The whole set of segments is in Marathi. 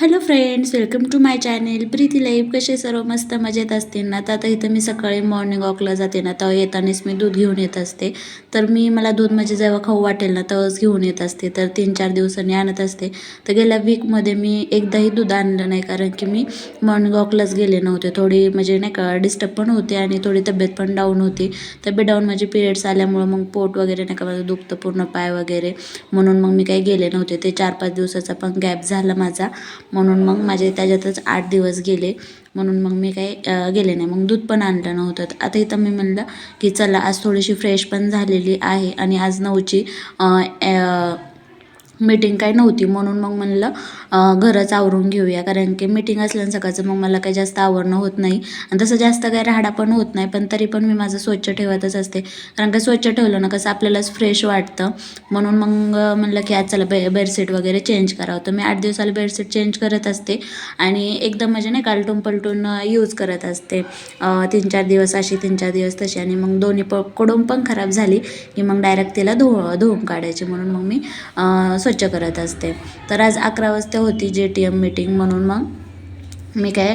Hello friends welcome to my channel Preeti life कसे सर्व मस्त मजेत असतील ना? तर आता इथं मी सकाळी मॉर्निंग वॉकला जाते ना तेव्हा येतानाच मी दूध घेऊन येत असते. तर मी मला दूध म्हणजे जेव्हा खाऊ वाटेल ना तेव्हाच घेऊन येत असते. तर तीन चार दिवसांनी आणत असते. तर गेल्या वीकमध्ये मी एकदाही दूध आणलं नाही कारण की मी मॉर्निंग वॉकलाच गेले नव्हते. थोडी म्हणजे नाही का डिस्टर्ब पण होते आणि थोडी तब्येत पण डाऊन होती. तब्येत डाऊन म्हणजे पिरियड्स आल्यामुळं मग पोट वगैरे नाही का माझं दुखतं पूर्ण पाय वगैरे. म्हणून मग मी काही गेले नव्हते. ते चार पाच दिवसाचा पण गॅप झाला माझा. म्हणून मग माझे त्याच्यातच आठ दिवस गेले. म्हणून मग मी काही गेले नाही. मग दूध पण आणलं नव्हतं. आता इथं मी म्हणलं की चला आज थोडीशी फ्रेश पण झालेली आहे आणि आज नऊची मीटिंग काही नव्हती. म्हणून मग म्हणलं घरच आवरून घेऊया. कारण की मीटिंग असल्यानं सकाळचं मग मला काही जास्त आवरणं होत नाही. आणि तसं जास्त काही राहाडा पण होत नाही. पण तरी पण मी माझं स्वच्छ ठेवतच असते. कारण का स्वच्छ ठेवलं ना कसं आपल्यालाच फ्रेश वाटतं. म्हणून मग म्हणलं की आज चला बे बेडशीट वगैरे चेंज करावं. तर मी आठ दिवसाला बेडशीट चेंज करत असते. आणि एकदम म्हणजे नाही कालटून पलटून यूज करत असते. तीन चार दिवस अशी तीन चार दिवस तशी. आणि मग दोन्ही प कडून पण खराब झाली की मग डायरेक्ट तिला धुव धुवून काढायची. म्हणून मग मी स्वच्छ करत असते. तर आज अकरा वाजता होती जे टी एम मीटिंग म्हणून मग. मी काय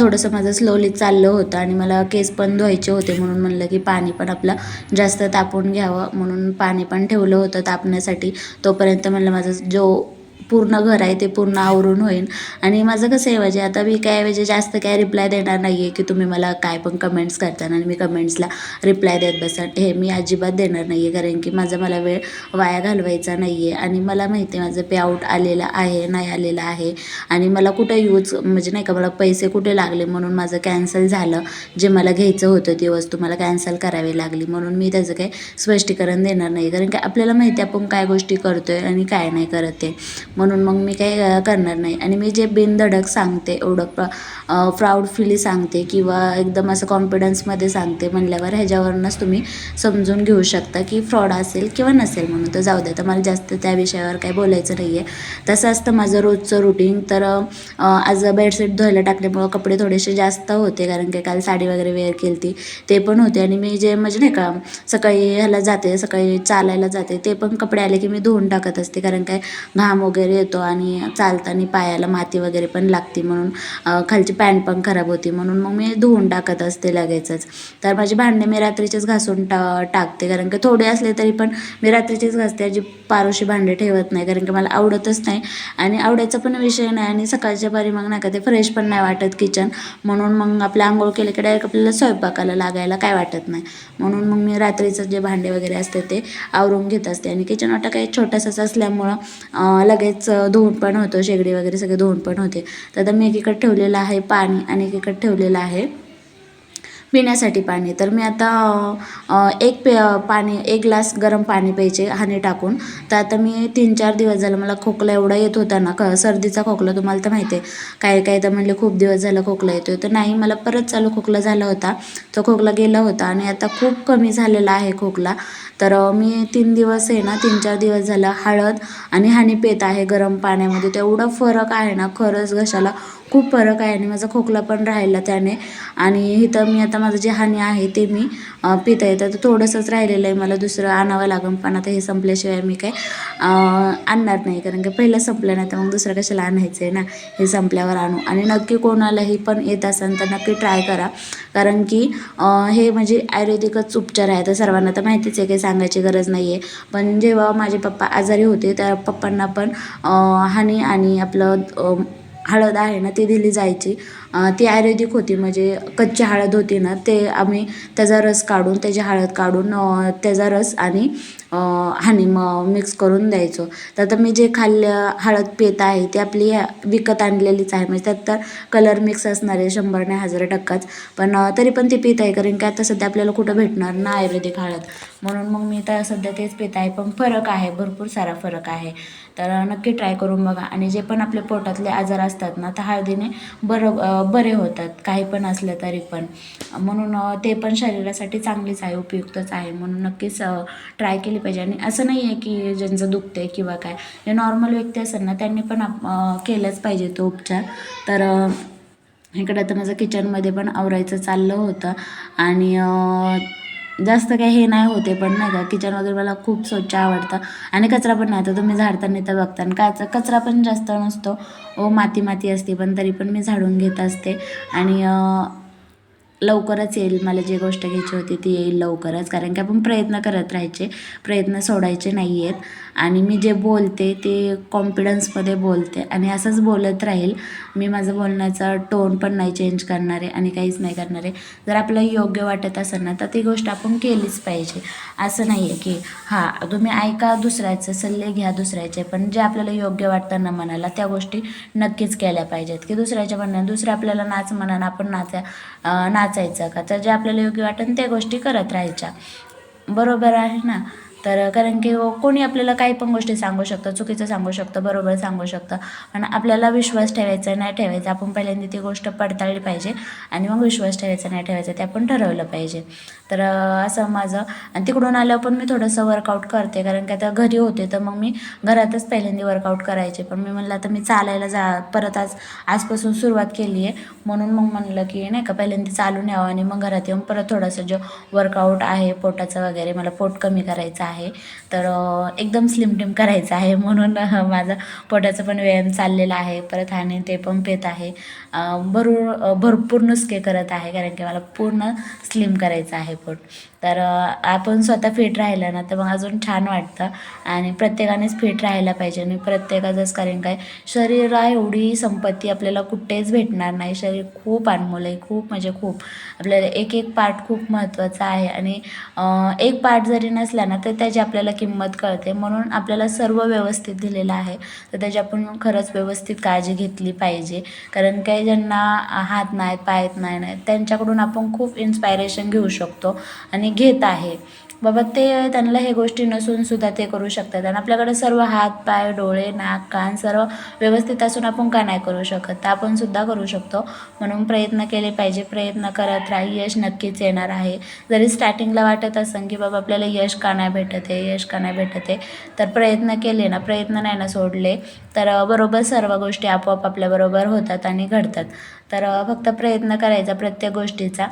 थोडंसं माझं स्लोली चाललं होतं आणि मला केस पण धुवायचे होते म्हणून म्हणलं की पाणी पण आपलं जास्त तापून घ्यावं म्हणून पाणी पण ठेवलं होतं तापण्यासाठी. तोपर्यंत म्हणलं माझं जो पूर्ण घर आहे ते पूर्ण आवरून होईल आणि माझं कसं आहे म्हणजे आता मी काय म्हणजे जास्त काय रिप्लाय देणार नाही आहे की तुम्ही मला काय पण कमेंट्स करताना आणि मी कमेंट्सला रिप्लाय देत बसा हे मी अजिबात देणार नाही आहे कारण की माझा मला वेळ वाया घालवायचा नाही आहे आणि मला माहिती आहे माझं पे आऊट आलेलं आहे नाही आलेलं आहे. आणि मला कुठं यूज म्हणजे नाही का मला पैसे कुठे लागले म्हणून माझं कॅन्सल झालं. जे मला घ्यायचं होतं ती वस्तू मला कॅन्सल करावी लागली म्हणून मी त्याचं काही स्पष्टीकरण देणार नाही कारण की आपल्याला माहिती आहे आपण काय गोष्टी करतो आहे आणि काय नाही करत आहे. म्हणून मग मी काही करणार नाही. आणि मी जे बिनधडक सांगते एवढं प्राऊड फिली सांगते किंवा एकदम असं कॉन्फिडन्समध्ये सांगते म्हणल्यावर ह्याच्यावरूनच तुम्ही समजून घेऊ शकता की फ्रॉड असेल किंवा नसेल म्हणून. तर जाऊ द्या तर मला जास्त त्या विषयावर काही बोलायचं नाही आहे तसं असतं माझं रोजचं रुटीन तर आज बेडशीट धुवायला टाकल्यामुळं कपडे थोडेसे जास्त होते कारण की काल साडी वगैरे वेअर केली ती ते पण होते आणि मी जे म्हणजे नाही का सकाळी ह्याला जाते सकाळी चालायला जाते ते पण कपडे आले की मी धुवून टाकत असते कारण काय घाम वगैरे वगैरे येतो आणि चालताना पायाला माती वगैरे पण लागते म्हणून खालची पॅन्ट पण खराब होती म्हणून मग मी धुवून टाकत असते लगेचच. तर माझी भांडे मी रात्रीचेच घासून टा टाकते कारण की थोडे असले तरी पण मी रात्रीचेच घासते. अजी पारोशी भांडे ठेवत नाही कारण की मला आवडतच नाही आणि आवडायचा पण विषय नाही आणि सकाळच्या पारी मग नाही का ते फ्रेश पण नाही वाटत किचन. म्हणून मग आपलं आंघोळ केलं की डायरेक्ट आपल्याला स्वयंपाकाला लागायला काय वाटत नाही. म्हणून मग मी रात्रीचं जे भांडे वगैरे असते ते आवरून घेत असते आणि किचन वाटा काही छोटासाच असल्यामुळं लगेच धुवून पण होतं शेगडी वगैरे सगळे धुवून पण होते. तर आता मी एकीकडे ठेवलेलं आहे पाणी आणि एकीकडे ठेवलेलं आहे. पिण्यासाठी पाणी. तर मी आता एक पे पाणी एक ग्लास गरम पाणी प्यायचे हानी टाकून. तर आता मी तीन चार दिवस झालं मला खोकला एवढा येत होता ना क सर्दीचा खोकला तुम्हाला तर माहिती आहे. काही काही तर म्हणले खूप दिवस झालं खोकला येतो तर नाही मला परत चालू खोकला झाला होता. तो खोकला गेला होता आणि आता खूप कमी झालेला आहे खोकला. तर मी तीन दिवस आहे ना तीन चार दिवस झालं हळद आणि हानी पेत आहे गरम पाण्यामध्ये. तेवढा फरक आहे ना खरंच घशाला खूप फरक आहे आणि माझा खोकला पण राहिला त्याने. आणि इथं मी आता माझं जे हानी आहे ते मी पिता येतं तर थोडंसंच राहिलेलं आहे मला दुसरं आणावं लागेल पण आता हे संपल्याशिवाय मी काय आणणार नाही. कारण की पहिलं संपलं नाही तर मग दुसरं कशाला आणायचं आहे ना? हे संपल्यावर आणू. आणि नक्की कोणालाही पण येत असेल तर नक्की ट्राय करा. कारण की हे म्हणजे आयुर्वेदिकच उपचार आहे तर सर्वांना तर माहितीच आहे काही सांगायची गरज नाही आहे पण जेव्हा माझे पप्पा आजारी होते त्या पप्पांना पण हानी आणि आपलं हळद आहे ना ती दिली जायची. ती आयुर्वेदिक होती म्हणजे कच्ची हळद होती ना ते आम्ही त्याचा रस काढून त्याची हळद काढून त्याचा रस आणि हानी म मिक्स करून द्यायचो. तर आता मी जे खाल्लं हळद पेत आहे ती आपली विकत आणलेलीच आहे. म्हणजे त्यात तर कलर मिक्स असणार आहे शंभर नाही हजार टक्काच. पण तरी पण ती पित आहे कारण की आता सध्या आपल्याला कुठं भेटणार ना आयुर्वेदिक हळद. म्हणून मग मी तर सध्या तेच पित आहे पण फरक आहे भरपूर सारा फरक आहे. तर नक्की ट्राय करून बघा. आणि जे पण आपल्या पोटातले आजार असतात ना तर हळदीने बरं बरे होतात काही पण असलं तरी पण. म्हणून ते पण शरीरासाठी चांगलीच आहे उपयुक्तच आहे. म्हणून नक्कीच ट्राय केली पाहिजे. आणि असं नाही आहे की ज्यांचं दुखतं आहे किंवा काय. जे नॉर्मल व्यक्ती असेल ना त्यांनी पण केलंच पाहिजे तो उपचार. तर इकडं आता माझं किचनमध्ये पण आवरायचं चाललं होतं. आणि जास्त काही हे नाही होते पण नाही का किचन वगैरे मला खूप स्वच्छ आवडतं. आणि कचरा पण नाही तर तुम्ही झाडताना तर बघता काच काचा कचरा पण जास्त नसतो. ओ माती माती असते पण तरी पण मी झाडून घेत असते. आणि लवकरच येईल. मला जी गोष्ट घ्यायची होती ती येईल लवकरच. कारण की आपण प्रयत्न करत राहायचे. प्रयत्न सोडायचे नाही आहेत आणि मी जे बोलते ते कॉन्फिडन्समध्ये बोलते. आणि असंच बोलत राहील. मी माझं बोलण्याचा टोन पण नाही चेंज करणार आहे आणि काहीच नाही करणार. आहे जर आपल्याला योग्य वाटत असेल ना तर ती गोष्ट आपण केलीच पाहिजे. असं नाही आहे की हां तुम्ही ऐका दुसऱ्याचे सल्ले घ्या दुसऱ्याचे. पण जे आपल्याला योग्य वाटतं ना मनाला त्या गोष्टी नक्कीच केल्या पाहिजेत. की दुसऱ्याच्या म्हणण्यात दुसऱ्या आपल्याला नाच म्हणा आपण नाचा नाच वाचायचं का? तर जे आपल्याला योग्य वाटेल त्या गोष्टी करत राहायच्या. बरोबर आहे ना? तर कारण की कोणी आपल्याला काही पण गोष्टी सांगू शकतं चुकीचं सांगू शकतं बरोबर सांगू शकतं. पण आपल्याला विश्वास ठेवायचा नाही ठेवायचा आपण पहिल्यांदा ती गोष्ट पडताळली पाहिजे आणि मग विश्वास ठेवायचा नाही ठेवायचा ते आपण ठरवलं पाहिजे. तर असं माझं. आणि तिकडून आल्यावर पण मी थोडंसं वर्कआउट करते कारण की आता घरी होते तर मग मी घरातच पहिल्यांदा वर्कआउट करायचे. पण मी म्हणलं आता मी चालायला जा परत आज आजपासून सुरुवात केली आहे. म्हणून मग म्हणलं की नाही का पहिल्यांदा चालून यावं आणि मग घरात येऊन परत थोडंसं जो वर्कआउट आहे पोटाचं वगैरे मला पोट कमी करायचं आहे. तर एकदम स्लिम टिम करायचं आहे म्हणून माझा पोटाचा पण व्यायाम चाललेला आहे. परत आणि ते पण पेत आहे. अं, भरूर भरपूर नुसके करत आहे कारण की मला पूर्ण स्लिम करायचं आहे पोट. तर आपण स्वतः फिट राहिलं ना तर मग अजून छान वाटतं. आणि प्रत्येकानेच फिट राहायला पाहिजे. आणि प्रत्येकाचंच कारण काय शरीर एवढी संपत्ती आपल्याला कुठेच भेटणार नाही. शरीर खूप अनमोल आहे खूप म्हणजे खूप. आपल्याला एक एक पार्ट खूप महत्त्वाचा आहे. आणि एक पार्ट जरी नसला ना तर त्याची आपल्याला किंमत कळते. म्हणून आपल्याला सर्व व्यवस्थित दिलेलं आहे. तर त्याची आपण खरंच व्यवस्थित काळजी घेतली पाहिजे. कारण काही ज्यांना हात नाहीत पायत नाही नाहीत त्यांच्याकडून आपण खूप इन्स्पायरेशन घेऊ शकतो आणि घेत आहे. बाबा ते त्यांना हे गोष्टी नसून सुद्धा ते करू शकतात. आणि आपल्याकडे सर्व हात पाय डोळे नाक कान सर्व व्यवस्थित असून आपण का नाही करू शकत? तर आपण सुद्धा करू शकतो. म्हणून प्रयत्न केले पाहिजे. प्रयत्न करत राहा. यश नक्कीच येणार आहे. जरी स्टार्टिंगला वाटत असेल की बाबा आपल्याला यश का नाही भेटत आहे यश का नाही भेटत आहे तर प्रयत्न केले ना. प्रयत्न नाही ना सोडले तर बरोबर सर्व गोष्टी आपोआप आपल्याबरोबर होतात आणि घडतात. तर फक्त प्रयत्न करायचा प्रत्येक गोष्टीचा.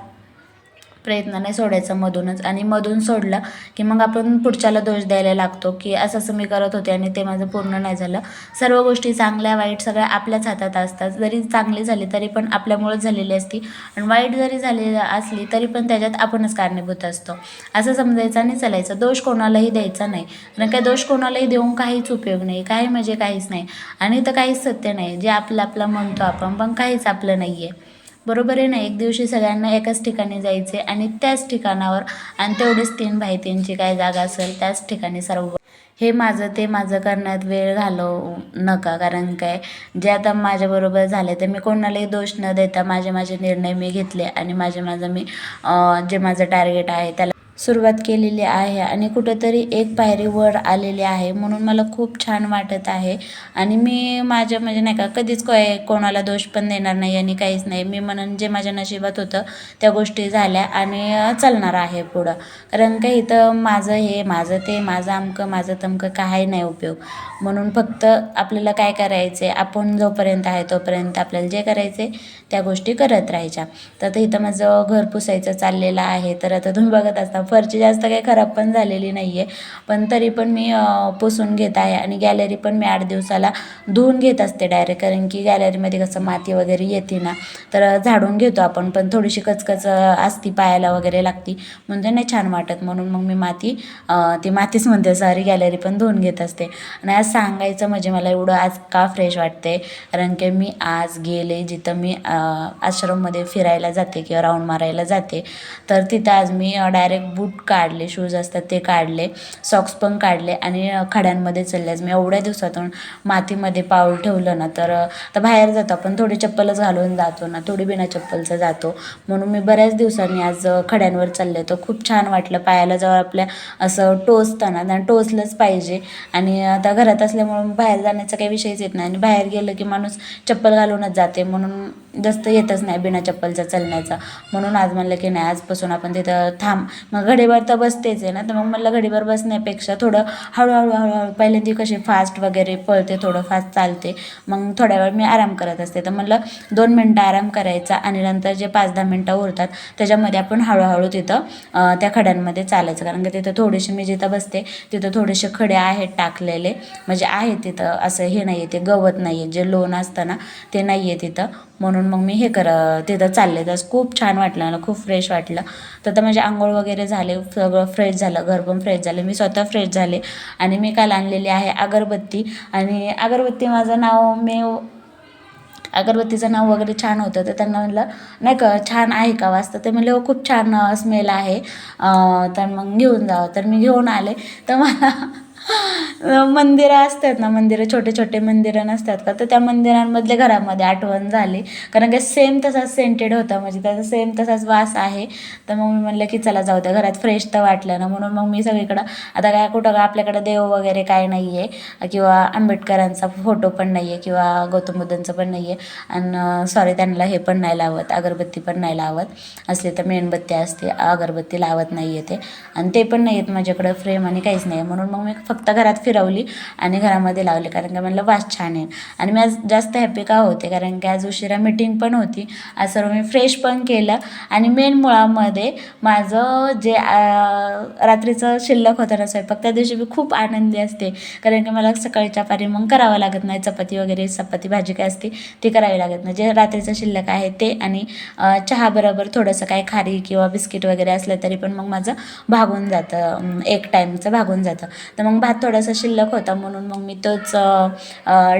प्रयत्न नाही सोडायचा मधूनच. आणि मधून सोडलं की मग आपण पुढच्याला दोष द्यायला लागतो की असं असं मी करत होते आणि ते माझं पूर्ण नाही झालं. सर्व गोष्टी चांगल्या वाईट सगळ्या आपल्याच हातात असतात. जरी चांगली झाली तरी पण आपल्यामुळेच झालेली असती. आणि वाईट जरी झाली असली तरी पण त्याच्यात आपणच कारणीभूत असतो. असं समजायचं आणि चालायचं. दोष कोणालाही द्यायचा नाही. कारण काय दोष कोणालाही देऊन काहीच उपयोग नाही. काही म्हणजे काहीच नाही. आणि तर काहीच सत्य नाही. जे आपलं आपलं म्हणतो आपण पण काहीच आपलं नाही आहे बरोबर आहे ना? एक दिवशी सगळ्यांना एकाच ठिकाणी जायचे आणि त्याच ठिकाणावर आणि तेवढीच तीन भाई त्यांची काय जागा असेल त्याच ठिकाणी सर्व हे माझं ते माझं करण्यात वेळ घालवू नका. कारण काय? जे आता माझ्याबरोबर झाले तर मी कोणालाही दोष न देता माझे माझे निर्णय मी घेतले आणि माझे माझं मी जे माझं टार्गेट आहे त्याला सुरुवात केलेली आहे आणि कुठंतरी एक पायरी वर आलेली आहे म्हणून मला खूप छान वाटत आहे. आणि मी माझ्या म्हणजे नाही का कधीच काय कोणाला दोष पण देणार नाही आणि काहीच नाही. मी म्हणून जे माझ्या नशिबात होतं त्या गोष्टी झाल्या आणि चालणार आहे पुढं. कारण का इथं माझं हे माझं ते माझं अमकं माझं तमकं काही नाही उपयोग. म्हणून फक्त आपल्याला काय करायचं आहे आपण जोपर्यंत आहे तोपर्यंत आपल्याला जे करायचे त्या गोष्टी करत राहायच्या. तर इथं माझं घर पुसायचं चाललेलं आहे. तर आता तुम्ही बघत असता फरची जास्त काही खराब पण झालेली नाही आहे पण तरी पण मी पुसून घेत आहे आणि गॅलरी पण मी आठ दिवसाला धुवून घेत असते डायरेक्ट कारण की गॅलरीमध्ये कसं माती वगैरे येते ना तर झाडून घेतो आपण. पण थोडीशी कचकच असती पायाला वगैरे लागती. म्हणजे नाही छान वाटत. म्हणून मग मी माती ती मातीच म्हणते सॉरी गॅलरी पण धुवून घेत असते. आणि आज सांगायचं म्हणजे मला एवढं आज का फ्रेश वाटते कारण की मी आज गेले जिथं मी आश्रममध्ये फिरायला जाते किंवा राऊंड मारायला जाते. तर तिथं आज मी डायरेक्ट बूट काढले शूज असतात ते काढले सॉक्स पण काढले आणि खड्यांमध्ये चालले. आज मी एवढ्या दिवसातून मातीमध्ये पाऊल ठेवलं ना तर आता बाहेर जातो आपण. थोडी चप्पलच घालून जातो ना थोडी बिना चप्पलचं जातो. म्हणून मी बऱ्याच दिवसांनी आज खड्यांवर चालले. तर खूप छान वाटलं पायाला जवळ आपल्या असं टोचताना. आणि टोचलंच पाहिजे. आणि आता घरात असल्यामुळं बाहेर जाण्याचा काही विषयच येत नाही. आणि बाहेर गेलं की माणूस चप्पल घालूनच जाते. म्हणून जास्त येतच नाही बिना चप्पलचा चालण्याचा. म्हणून आज म्हणलं की नाही आजपासून आपण तिथं थांब. मग घडीभर तर बसतेच आहे ना. तर मग मला घडीभर बसण्यापेक्षा थोडं हळूहळू हळूहळू पहिल्यांदा कशी फास्ट वगैरे पळते थोडं फास्ट चालते. मग थोड्या वेळ मी आराम करत असते. तर म्हणलं दोन मिनटं आराम करायचा आणि नंतर जे पाच दहा मिनटं उरतात त्याच्यामध्ये आपण हळूहळू तिथं त्या खड्यांमध्ये चालायचं. कारण की तिथं थोडीशी मी जिथं बसते तिथं थोडेसे खडे आहेत टाकलेले. म्हणजे आहे तिथं असं हे नाही आहे ते गवत नाही आहे जे लोण असतं ना ते नाही आहे तिथं. म्हणून मग मी हे कर तिथं चालले. तर खूप छान वाटलं मला खूप फ्रेश वाटलं. तर आता माझे आंघोळ वगैरे झाले सगळं फ्रेश झालं घर पण फ्रेश झालं. मी स्वतः फ्रेश झाले आणि मी काल आणलेली आहे अगरबत्ती. आणि अगरबत्ती माझं नाव मी अगरबत्तीचं नाव वगैरे छान होतं. तर त्यांना म्हटलं नाही का छान आहे का वाजता ते म्हणले हो खूप छान स्मेल आहे. तर मग घेऊन जावं. तर मी घेऊन आले. तर मला मंदिरं असतात ना मंदिरं छोटे छोटे मंदिरं नसतात का? तर त्या मंदिरांमधले घरामध्ये आठवण झाली. कारण काय सेम तसाच सेंटेड होता. म्हणजे त्याचा सेम तसाच वास आहे. तर मग मी म्हणलं की चला जाऊ द्या घरात फ्रेश तर वाटलं ना. म्हणून मग मी सगळीकडं आता काय कुठं का आपल्याकडं देव वगैरे काय नाही आहे किंवा आंबेडकरांचा फोटो पण नाही आहे किंवा गौतम बुद्धांचं पण नाही आहे आणि सॉरी त्यांना हे पण नाही लावत अगरबत्ती पण नाही लावत. असली तर मेणबत्ती असते अगरबत्ती लावत नाही आहे ते. आणि ते पण नाही आहेत माझ्याकडं फ्रेम आणि काहीच नाही आहे म्हणून मग मी फक्त फक्त घरात फिरवली आणि घरामध्ये लावली कारण की म्हणलं वास छान आहे. आणि मी आज जास्त हॅपी का होते कारण की आज उशिरा मिटिंग पण होती. आज सर्व मी फ्रेश पण केलं. आणि मेन मुळामध्ये माझं जे रात्रीचं शिल्लक होतं ना स्वयंपाक त्या दिवशी मी खूप आनंदी असते. कारण की मला सकाळच्या पारी मग करावं लागत नाही. चपाती वगैरे चपाती भाजी काय असते ती करावी लागत नाही. जे रात्रीचं शिल्लक आहे ते आणि चहाबरोबर थोडंसं काय खारी किंवा बिस्किट वगैरे असलं तरी पण मग माझं भागून जातं. एक टाईमचं भागून जातं. तर मग भात थोडासा शिल्लक होता म्हणून मग मी तोच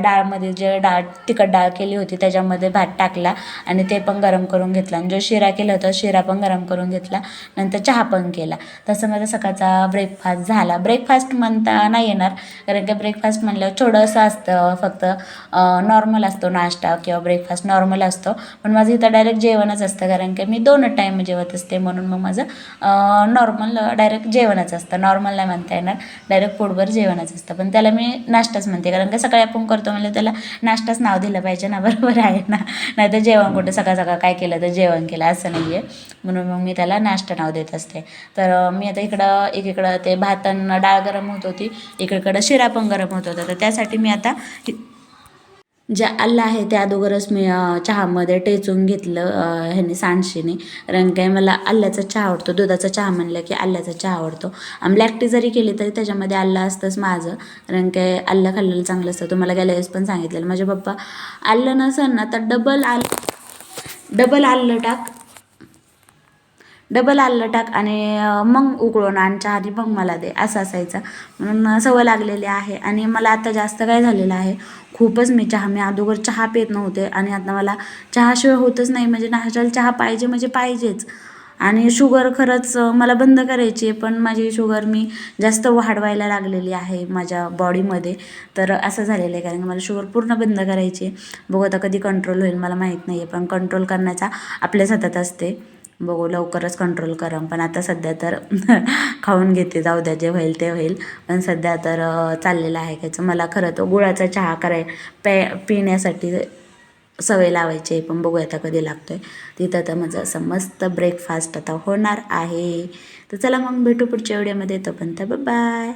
डाळमध्ये जे डाळ तिखट डाळ केली होती त्याच्यामध्ये भात टाकला आणि ते पण गरम करून घेतला. आणि जो शिरा केला होता शिरा पण गरम करून घेतला. नंतर चहा पण केला. तसं माझा सकाळचा ब्रेकफास्ट झाला. ब्रेकफास्ट म्हणता नाही येणार कारण की ब्रेकफास्ट म्हणल्यावर थोडंसं असतं फक्त नॉर्मल असतो नाश्ता किंवा ब्रेकफास्ट नॉर्मल असतो. पण माझं इथं डायरेक्ट जेवणच असतं कारण की मी दोन टाईम जेवत असते म्हणून मग माझं नॉर्मल डायरेक्ट जेवणच असतं. नॉर्मल नाही म्हणता येणार. डायरेक्ट फूड बरोबर जेवणच असतं. पण त्याला मी नाश्ताच म्हणते. कारण का सकाळी आपण करतो म्हणजे त्याला नाश्ताच नाव दिलं पाहिजे ना. बरोबर आहे ना? नाही तर जेवण कुठं सकाळ सकाळ काय केलं तर जेवण केलं असं नाही आहे म्हणून मग मी त्याला नाश्ता नाव देत असते. तर मी आता इकडं एकीकडं ते भातांना डाळ गरम होत होती. इकडकडं शिरा पण गरम होत होता. तर त्यासाठी मी आता जे आलं आहे त्या अगोदरच मी चहामध्ये टेचून घेतलं ह्याने सांडशीने. कारण काय मला आल्याचा चहा आवडतो. दुधाचा चहा म्हणलं की आल्याचा चहा आवडतो. आणि ब्लॅक टी जरी केली तरी त्याच्यामध्ये आलं असतंच माझं. कारण काय आलं खाल्लेलं चांगलं असतं. तुम्हाला गेल्या वेळेस पण सांगितलेलं. माझे पप्पा आलं नसेल ना तर डबल आलं. डबल आलं टाक. डबल आलं टाक आणि मग उकळून आणच्या आधी मग मला दे असं असायचं. म्हणून सवय लागलेली आहे आणि मला आता जास्त काय झालेलं आहे. खूपच मी चहा मी अगोदर चहा पित नव्हते आणि आता मला चहाशिवाय होतच नाही. म्हणजे नॅचरल चहा पाहिजे म्हणजे पाहिजेच. आणि शुगर खरंच मला बंद करायची आहे पण माझी शुगर मी जास्त वाढवायला लागलेली आहे माझ्या बॉडीमध्ये. तर असं झालेलं आहे कारण की मला शुगर पूर्ण बंद करायची आहे. बघू आता कधी कंट्रोल होईल मला माहीत नाही आहे पण कंट्रोल करण्याचा आपल्याच हातात असते. बघू लवकरच कंट्रोल करा. पण आता सध्या तर खाऊन घेते. जाऊ द्या जे होईल ते होईल. पण सध्या तर चाललेलं आहे त्याचं. मला खरं तर गुळाचा चहा कराय पे पिण्यासाठी सवय लावायची आहे. पण बघू आता कधी लागतो आहे तिथं तर माझं असं मस्त ब्रेकफास्ट आता होणार आहे. तर चला मग भेटू पुढच्या व्हिडिओमध्ये तोपर्यंत बाय